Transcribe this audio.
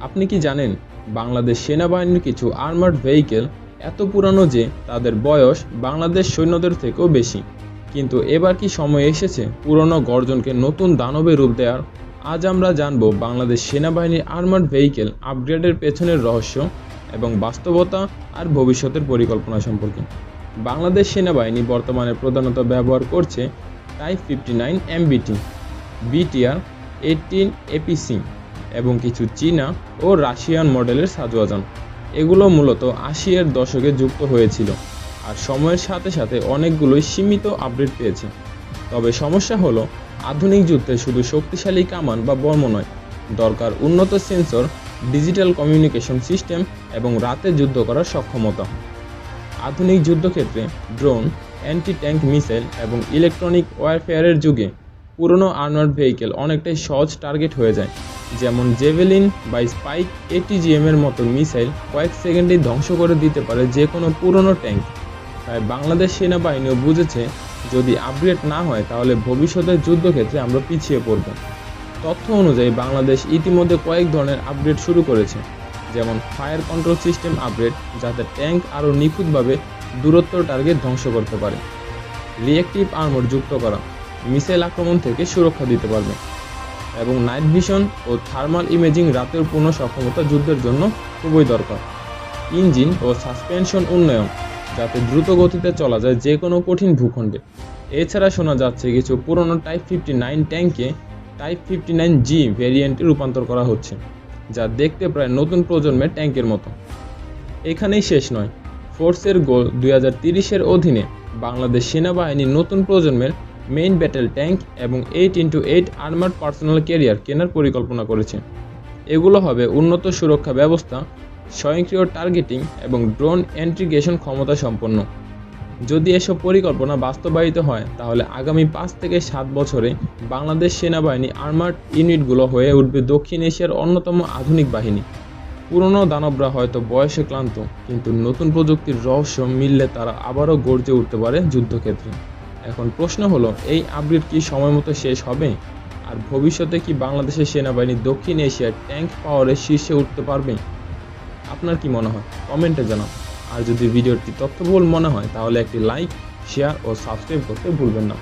আপনি কি জানেন বাংলাদেশ সেনাবাহিনীর কিছু আর্মার্ড ভেহিকেল এত পুরানো যে তাদের বয়স বাংলাদেশ সৈন্যদের থেকেও বেশি? কিন্তু এবার কি সময় এসেছে পুরনো গর্জনকে নতুন দানবে রূপ দেওয়ার আজ আমরা জানব বাংলাদেশ সেনাবাহিনীর আর্মার্ড ভেহিকেল আপগ্রেডের পেছনের রহস্য এবং বাস্তবতা আর ভবিষ্যতের পরিকল্পনা সম্পর্কে। বাংলাদেশ সেনাবাহিনী বর্তমানে প্রধানত ব্যবহার করছে type fifty nine MBT, BTR eighteen APC এবং কিছু চীনা ও রাশিয়ান মডেলের সাজোয়াজান। এগুলো মূলত আশি এর দশকে যুক্ত হয়েছিল আর সময়ের সাথে সাথে অনেকগুলোই সীমিত আপডেট পেয়েছে। তবে সমস্যা হলো, আধুনিক যুদ্ধে শুধু শক্তিশালী কামান বা বর্ম নয়, দরকার উন্নত সেন্সর, ডিজিটাল কমিউনিকেশন সিস্টেম এবং রাতে যুদ্ধ করার সক্ষমতা। আধুনিক যুদ্ধক্ষেত্রে ড্রোন অ্যান্টি ট্যাঙ্ক মিসাইল এবং ইলেকট্রনিক ওয়ারফেয়ারের যুগে পুরনো আর্মার্ড ভেহিকেল অনেকটাই সহজ টার্গেট হয়ে যায়। যেমন জেভেলিন বা স্পাইক এটিজিএম এর মতো মিসাইল কয়েক সেকেন্ডেই ধ্বংস করে দিতে পারে যে কোনো পুরনো ট্যাঙ্ক। তাই বাংলাদেশ সেনাবাহিনীও বুঝেছে, যদি আপগ্রেড না হয় তাহলে ভবিষ্যতের যুদ্ধক্ষেত্রে আমরা পিছিয়ে পড়ব। তথ্য অনুযায়ী বাংলাদেশ ইতিমধ্যে কয়েক ধরনের আপগ্রেড শুরু করেছে, যেমন ফায়ার কন্ট্রোল সিস্টেম আপগ্রেড, যাতে ট্যাঙ্ক আরও নিখুঁতভাবে দূরত্ব টার্গেট ধ্বংস করতে পারে। রিয়েক্টিভ আর্মর যুক্ত করা। মিসাইল আক্রমণ থেকে সুরক্ষা দিতে পারবে। এবং নাইট ভিশন ও থার্মাল ইমেজিং রাতের পূর্ণ সক্ষমতা যুদ্ধের জন্য খুবই দরকার। ইঞ্জিন ও সাসপেনশন উন্নয়ন, যাতে দ্রুত গতিতে চলা যায় যে কোনো কঠিন ভূখণ্ডে। এছাড়া শোনা যাচ্ছে কিছু পুরনো টাইপ ফিফটি নাইন ট্যাঙ্কে টাইপ ফিফটি নাইন জি ভ্যারিয়েন্টে রূপান্তর করা হচ্ছে, যা দেখতে প্রায় নতুন প্রজন্মের ট্যাঙ্কের মতো। এখানেই শেষ নয়, ফোর্সের গোল দুই হাজার তিরিশের অধীনে বাংলাদেশ সেনাবাহিনীর নতুন প্রজন্মের মেইন ব্যাটেল ট্যাঙ্ক এবং eight into eight armoured personnel carrier কেনার পরিকল্পনা করেছে। এগুলো হবে উন্নত সুরক্ষা ব্যবস্থা, স্বয়ংক্রিয় টার্গেটিং এবং ড্রোন এন্ট্রিগেশন ক্ষমতা সম্পন্ন। যদি এসব পরিকল্পনা বাস্তবায়িত হয়, তাহলে আগামী পাঁচ থেকে সাত বছরে বাংলাদেশ সেনাবাহিনী আর্মার্ড ইউনিটগুলো হয়ে উঠবে দক্ষিণ এশিয়ার অন্যতম আধুনিক বাহিনী। পুরনো দানবরা হয়তো বয়সে ক্লান্ত, কিন্তু নতুন প্রযুক্তির রহস্য মিললে তারা আবারও গর্জে উঠতে পারে যুদ্ধক্ষেত্রে। এখন প্রশ্ন হলো, এই আপডেট কি সময় মতো শেষ হবে? আর ভবিষ্যতে কি বাংলাদেশের সেনাবাহিনী দক্ষিণ এশিয়ার ট্যাঙ্ক পাওয়ারের শীর্ষে উঠতে পারবে? আপনার কি মনে হয়? কমেন্টে জানান আর যদি ভিডিওটি তথ্যবহুল মনে হয়, তাহলে একটি লাইক শেয়ার ও সাবস্ক্রাইব করতে ভুলবেন না।